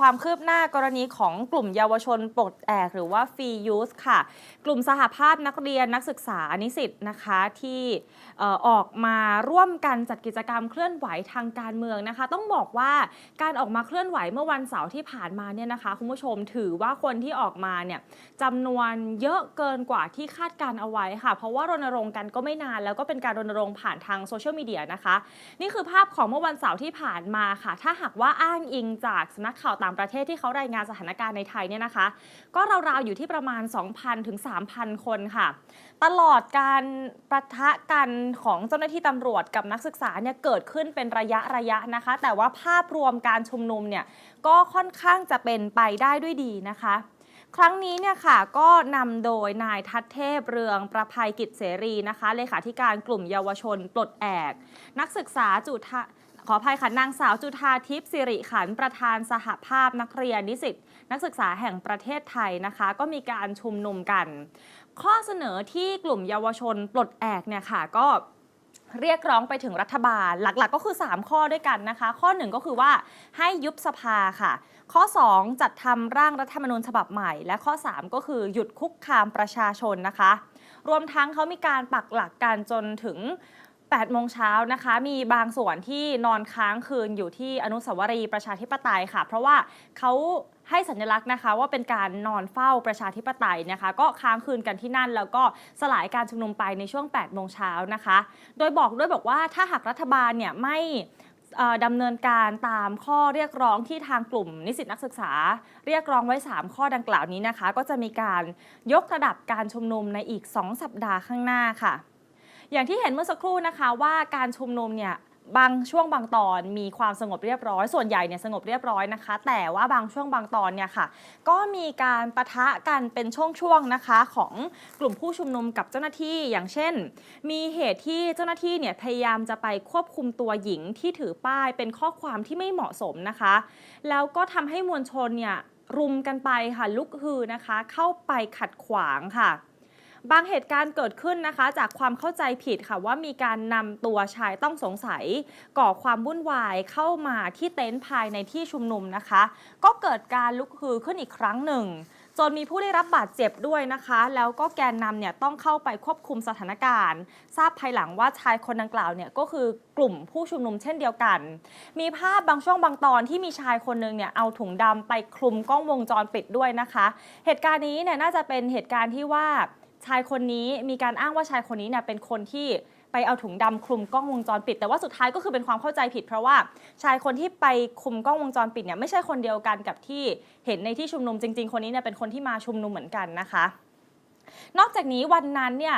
ความคืบหน้ากรณีของกลุ่มเยาวชนปลดแอกหรือว่าฟรียูสค่ะ กลุ่มสหภาพนักเรียนนักศึกษานิสิตนะคะที่ออออกมาร่วมกันจัดกิจกรรมเคลื่อนไหวทางการเมืองนะคะ ต้องบอกว่าการออกมาเคลื่อนไหวเมื่อวันเสาร์ที่ผ่านมาเนี่ยนะคะคุณผู้ชมถือว่าคนที่ออกมาเนี่ยจำนวนเยอะเกินกว่าที่คาดการเอาไว้ค่ะ เพราะว่ารณรงค์กันก็ไม่นาน แล้วก็เป็นการรณรงค์ผ่านทางโซเชียลมีเดียนะคะ นี่คือภาพของเมื่อวันเสาร์ที่ผ่านมาค่ะ ถ้าหากว่าอ้างอิงจากสำนักข่าวต่างประเทศที่เขารายงานสถานการณ์ในไทยเนี่ยนะคะ ก็ราวๆอยู่ที่ประมาณ 2,000 ถึง 3,000 คนค่ะ ตลอดการประทะกันของเจ้าหน้าที่ตำรวจกับนักศึกษาเนี่ยเกิดขึ้นเป็นระยะระยะนะคะ แต่ว่าภาพรวมการชุมนุมเนี่ยก็ค่อนข้างจะเป็นไปได้ด้วยดีนะคะครั้งนี้เนี่ยค่ะก็นำโดยนายทัศเทพเรืองประภัยกิจเสรีนะคะเลขาธิการกลุ่มเยาวชนปลดแอก นักศึกษาจุฑา ขออภัยค่ะนางสาวจุธาทิพย์สิริขันประธานสหภาพนักเรียนนิสิตนักศึกษาแห่งประเทศไทยนะคะ ก็มีการชุมนุมกัน ข้อเสนอที่กลุ่มเยาวชนปลดแอกเนี่ยค่ะก็เรียกร้องไปถึงรัฐบาลหลักๆ ก็คือ 3 ข้อด้วยกันนะคะ ข้อ 1 ก็คือว่าให้ยุบสภาค่ะ ข้อ 2 จัดทำร่างรัฐธรรมนูญฉบับใหม่ และข้อ 3 ก็คือหยุดคุกคามประชาชนนะคะ รวมทั้งเขามีการปักหลักกันจนถึง 8โมงเช้านะคะ มีบางส่วนที่นอนค้างคืนอยู่ที่อนุสาวรีย์ประชาธิปไตยค่ะ เพราะว่าเขาให้สัญลักษณ์นะคะว่าเป็นการนอนเฝ้าประชาธิปไตยนะคะ ก็ค้างคืนกันที่นั่น แล้วก็สลายการชุมนุมไปในช่วง 8 โมงเช้านะคะ โดยบอกด้วยบอกว่าถ้าหากรัฐบาลเนี่ยไม่ดำเนินการตามข้อเรียกร้องที่ทางกลุ่มนิสิตนักศึกษา เรียกร้องไว้ 3 ข้อดังกล่าวนี้นะคะ ก็จะมีการยกระดับการชุมนุมในอีก 2 สัปดาห์ข้างหน้าค่ะ อย่างที่เห็นเมื่อสักครู่นะคะว่าการชุมนุมเนี่ยบางช่วงบางตอนมีความสงบเรียบร้อย ส่วนใหญ่เนี่ยสงบเรียบร้อยนะคะ แต่ว่าบางช่วงบางตอนเนี่ยค่ะ ก็มีการปะทะกันเป็นช่วงๆนะคะของกลุ่มผู้ชุมนุมกับเจ้าหน้าที่อย่างเช่น มีเหตุที่เจ้าหน้าที่เนี่ยพยายามจะไปควบคุมตัวหญิงที่ถือป้ายเป็นข้อความที่ไม่เหมาะสมนะคะ แล้วก็ทำให้มวลชนเนี่ยรุมกันไปค่ะลุกฮือนะคะ เข้าไปขัดขวางค่ะ บางเหตุการณ์เกิดขึ้นนะคะ จากความเข้าใจผิดค่ะว่ามีการนำตัวชายต้องสงสัย ก่อความวุ่นวายเข้ามาที่เต็นท์ภายในที่ชุมนุมนะคะ ก็เกิดการลุกฮือขึ้นอีกครั้งหนึ่งจนมีผู้ได้รับบาดเจ็บด้วยนะคะ แล้วก็แกนนำเนี่ยต้องเข้าไปควบคุมสถานการณ์ ทราบภายหลังว่าชายคนดังกล่าวเนี่ยก็คือกลุ่มผู้ชุมนุมเช่นเดียวกัน มีภาพบางช่วงบางตอนที่มีชายคนหนึงเนี่ยเอาถุงดำไปคลุมกล้องวงจรปิดด้วยนะคะ เหตุการณ์นี้เนี่ยน่าจะเป็นเหตุการณ์ที่ว่า ชายคนนี้มีการอ้างว่าชายคนนี้เนี่ยเป็นคนที่ไปเอาถุงดำคลุมกล้องวงจรปิด แต่ว่าสุดท้ายก็คือเป็นความเข้าใจผิด เพราะว่าชายคนที่ไปคลุมกล้องวงจรปิดเนี่ยไม่ใช่คนเดียวกันกับที่เห็นในที่ชุมนุมจริง ๆ คนนี้เนี่ยเป็นคนที่มาชุมนุมเหมือนกันนะคะ นอกจากนี้วันนั้นเนี่ย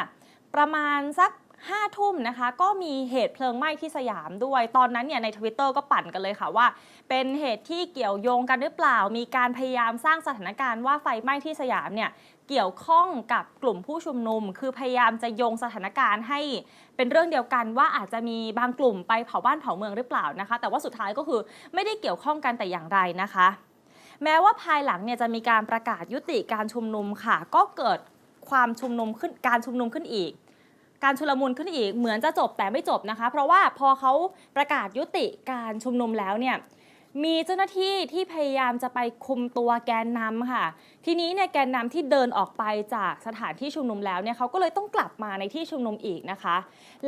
ประมาณสัก ห้าทุ่มนะคะ ก็มีเหตุเพลิงไหม้ที่สยามด้วย ตอนนั้นเนี่ยในทวิตเตอร์ก็ปั่นกันเลยค่ะว่า เป็นเหตุที่เกี่ยวโยงกันหรือเปล่า มีการพยายามสร้างสถานการณ์ว่าไฟไหม้ที่สยามเนี่ยเกี่ยวข้องกับกลุ่มผู้ชุมนุม คือพยายามจะโยงสถานการณ์ให้เป็นเรื่องเดียวกันว่าอาจจะมีบางกลุ่มไปเผาบ้านเผาเมืองหรือเปล่านะคะ แต่ว่าสุดท้ายก็คือไม่ได้เกี่ยวข้องกันแต่อย่างไรนะคะ แม้ว่าภายหลังเนี่ยจะมีการประกาศยุติการชุมนุมค่ะ ก็เกิดความชุมนุมขึ้นการชุมนุมขึ้นอีก การชุลมุนขึ้นอีกเหมือนจะจบแต่ไม่จบนะคะ เพราะว่าพอเขาประกาศยุติการชุมนุมแล้วเนี่ยมีเจ้าหน้าที่ที่พยายามจะไปคุมตัวแกนนำค่ะ ทีนี้เนี่ยแกนนำที่เดินออกไปจากสถานที่ชุมนุมแล้วเนี่ยเขาก็เลยต้องกลับมาในที่ชุมนุมอีกนะคะ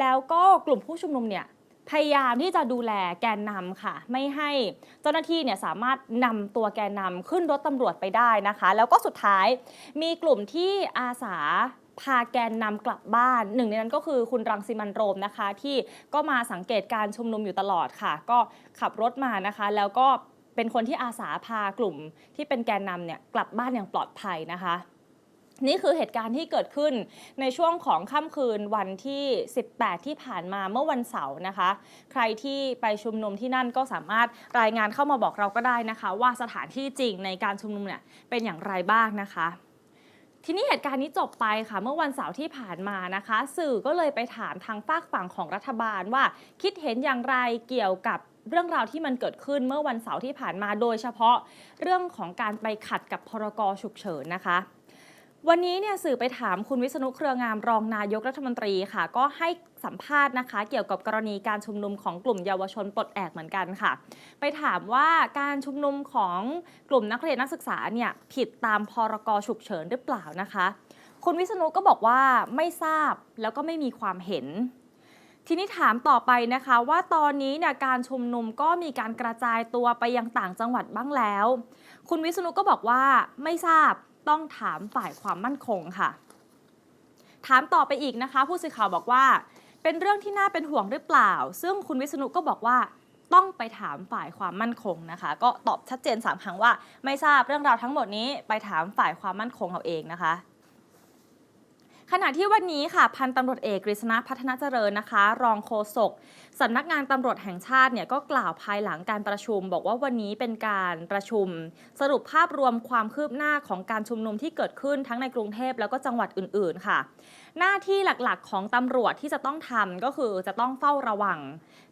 แล้วก็กลุ่มผู้ชุมนุมเนี่ยพยายามที่จะดูแลแกนนำค่ะ ไม่ให้เจ้าหน้าที่เนี่ยสามารถนำตัวแกนนำขึ้นรถตำรวจไปได้นะคะ แล้วก็สุดท้ายมีกลุ่มที่อาสา พาแกนนำกลับบ้าน หนึ่งในนั้นก็คือคุณรังสิมันโรมนะคะ ที่ก็มาสังเกตการชุมนุมอยู่ตลอดค่ะ ก็ขับรถมานะคะ แล้วก็เป็นคนที่อาสาพากลุ่มที่เป็นแกนนำเนี่ยกลับบ้านอย่างปลอดภัยนะคะนี่คือเหตุการณ์ที่เกิดขึ้นในช่วงของค่ำคืนวันที่ 18 ที่ผ่านมาเมื่อวันเสาร์นะคะ ใครที่ไปชุมนุมที่นั่นก็สามารถรายงานเข้ามาบอกเราก็ได้นะคะ ว่าสถานที่จริงในการชุมนุมเนี่ยเป็นอย่างไรบ้างนะคะ ทีนี้เหตุการณ์นี้จบไปค่ะเมื่อวันเสาร์ที่ผ่านมานะคะ สื่อก็เลยไปถามทางฝากฝั่งของรัฐบาลว่า คิดเห็นอย่างไรเกี่ยวกับเรื่องราวที่มันเกิดขึ้นเมื่อวันเสาร์ที่ผ่านมาโดยเฉพาะเรื่องของการไปขัดกับพรกฉุกเฉินนะคะ วันนี้เนี่ยสื่อไปถามคุณวิษณุเครืองามรองนายกรัฐมนตรีค่ะ ก็ให้สัมภาษณ์นะคะ เกี่ยวกับกรณีการชุมนุมของกลุ่มเยาวชนปลดแอกเหมือนกันค่ะ ไปถามว่าการชุมนุมของกลุ่มนักเรียนนักศึกษาเนี่ยผิดตามพรกฉุกเฉินหรือเปล่านะคะ คุณวิษณุก็บอกว่าไม่ทราบแล้วก็ไม่มีความเห็น ทีนี้ถามต่อไปนะคะ ว่าตอนนี้เนี่ยการชุมนุมก็มีการกระจายตัวไปยังต่างจังหวัดบ้างแล้ว คุณวิษณุก็บอกว่าไม่ทราบ ต้องถามฝ่ายความมั่นคงค่ะ ถามต่อไปอีกนะคะ ผู้สื่อข่าวบอกว่า เป็นเรื่องที่น่าเป็นห่วงหรือเปล่า ซึ่งคุณวิษณุก็บอกว่าต้องไปถามฝ่ายความมั่นคงนะคะ ก็ตอบชัดเจนสามครั้งว่า ไม่ทราบเรื่องราวทั้งหมดนี้ไปถามฝ่ายความมั่นคงเอาเองนะคะ ขณะที่วันนี้ค่ะพันตำรวจเอกกฤษณะพัฒนาเจริญนะคะ รองโฆษกสำนักงานตำรวจแห่งชาติเนี่ยก็กล่าวภายหลังการประชุม บอกว่าวันนี้เป็นการประชุม สรุปภาพรวมความคืบหน้าของการชุมนุมที่เกิดขึ้นทั้งในกรุงเทพแล้วก็จังหวัดอื่น ๆ ค่ะ หน้าที่หลักๆ ของตำรวจที่จะต้องทำก็คือจะต้องเฝ้าระวัง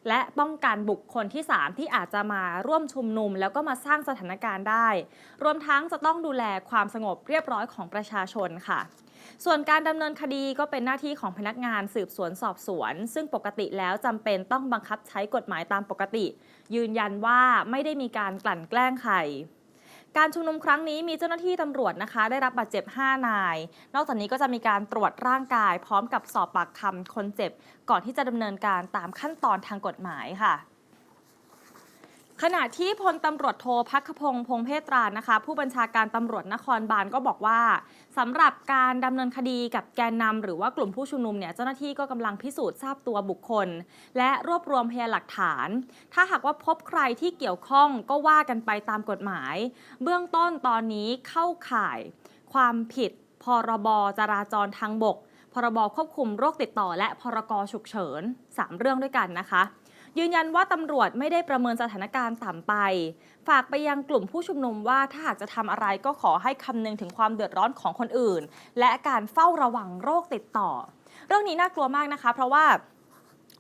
และป้องกันบุคคลที่ 3 ที่อาจจะมาร่วมชุมนุม แล้วก็มาสร้างสถานการณ์ได้ รวมทั้งจะต้องดูแลความสงบเรียบร้อยของประชาชนค่ะ ส่วนการดำเนินคดีก็เป็นหน้าที่ของพนักงานสืบสวนสอบสวน ซึ่งปกติแล้วจำเป็นต้องบังคับใช้กฎหมายตามปกติ ยืนยันว่าไม่ได้มีการกลั่นแกล้งใครการชุมนุมครั้งนี้มีเจ้าหน้าที่ตำรวจนะคะ ได้รับบาดเจ็บ 5 นาย นอกจากนี้ก็จะมีการตรวจร่างกาย พร้อมกับสอบปากคำคนเจ็บ ก่อนที่จะดำเนินการตามขั้นตอนทางกฎหมายค่ะ ขณะที่พลตำรวจโทพักขพงศ์พงเพตรานะคะ ผู้บัญชาการตำรวจนครบาลก็บอกว่าสำหรับการดำเนินคดีกับแกนนำหรือว่ากลุ่มผู้ชุมนุมเนี่ยเจ้าหน้าที่ก็กำลังพิสูจน์ทราบตัวบุคคล และรวบรวมพยานหลักฐาน ถ้าหากว่าพบใครที่เกี่ยวข้องก็ว่ากันไปตามกฎหมาย เบื้องต้นตอนนี้เข้าข่าย ความผิด พรบจราจรทางบก พรบควบคุมโรคติดต่อ และพรกฉุกเฉินสามเรื่องด้วยกันนะคะ ยืนยันว่าตำรวจไม่ได้ประเมินสถานการณ์ต่ำไป ฝากไปยังกลุ่มผู้ชุมนุมว่าถ้าหากจะทำอะไรก็ขอให้คำนึงถึงความเดือดร้อนของคนอื่น และการเฝ้าระวังโรคติดต่อ เรื่องนี้น่ากลัวมากนะคะ เพราะว่า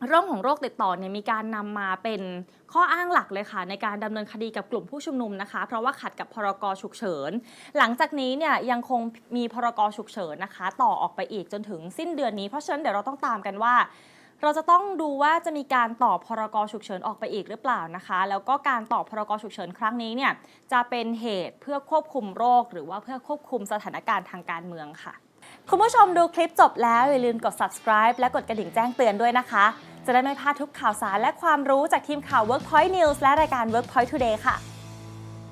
เรื่องของโรคติดต่อเนี่ยมีการนำมาเป็นข้ออ้างหลักเลยค่ะ ในการดำเนินคดีกับกลุ่มผู้ชุมนุมนะคะ เพราะว่าขัดกับพรกฉุกเฉิน หลังจากนี้เนี่ยยังคงมีพรกฉุกเฉินนะคะ ต่อออกไปอีกจนถึงสิ้นเดือนนี้ เพราะฉะนั้นเดี๋ยวเราต้องตามกันว่า เราจะต้องดูว่าจะมีการต่อพรกฉุกเฉินออกไปอีกหรือเปล่านะคะ แล้วก็การต่อพรกฉุกเฉินครั้งนี้เนี่ยจะเป็นเหตุเพื่อควบคุมโรค หรือว่าเพื่อควบคุมสถานการณ์ทางการเมืองค่ะ คุณผู้ชมดูคลิปจบแล้ว อย่าลืมกด subscribe และกดกระดิ่งแจ้งเตือนด้วยนะคะ จะได้ไม่พลาดทุกข่าวสารและความรู้จากทีมข่าว Workpoint News และรายการ Workpoint Today ค่ะ